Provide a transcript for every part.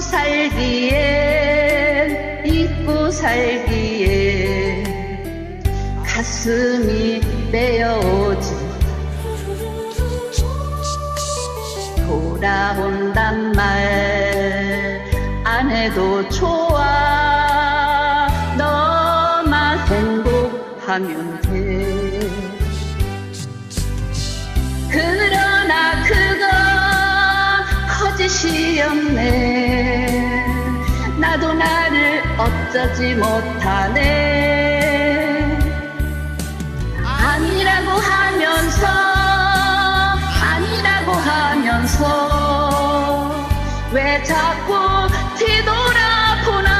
살기엔 잊고 살기엔 가슴이 메어오지. 돌아온단 말 안 해도 좋아. 너만 행복하면 돼 거짓이었네. 나도 나를 어쩌지 못하네. 아니라고 하면서 아니라고 하면서 왜 자꾸 뒤돌아보나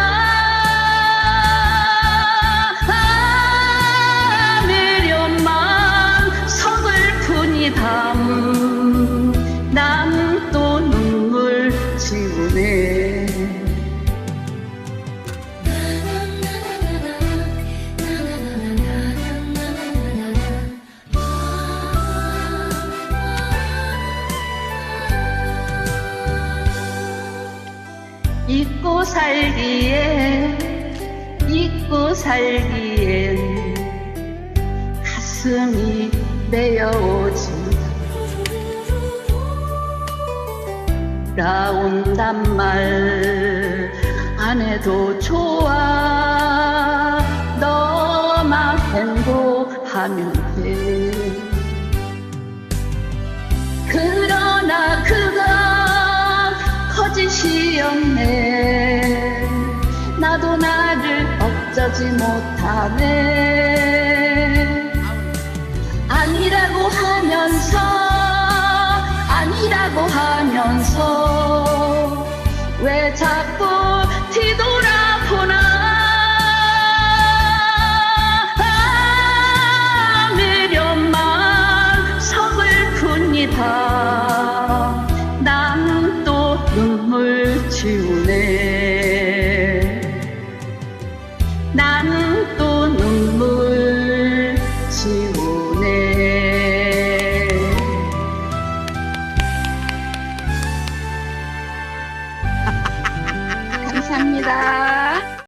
잊고 살기엔 잊고 살기엔 가슴이 메어오지. 돌아온단 말 안 해도 좋아. 너만 행복하면 돼 짓이었네. 나도 나를 어쩌지 못하네. 아니라고 하면서 아니라고 하면서 왜 자꾸 뒤돌아 감사합니다.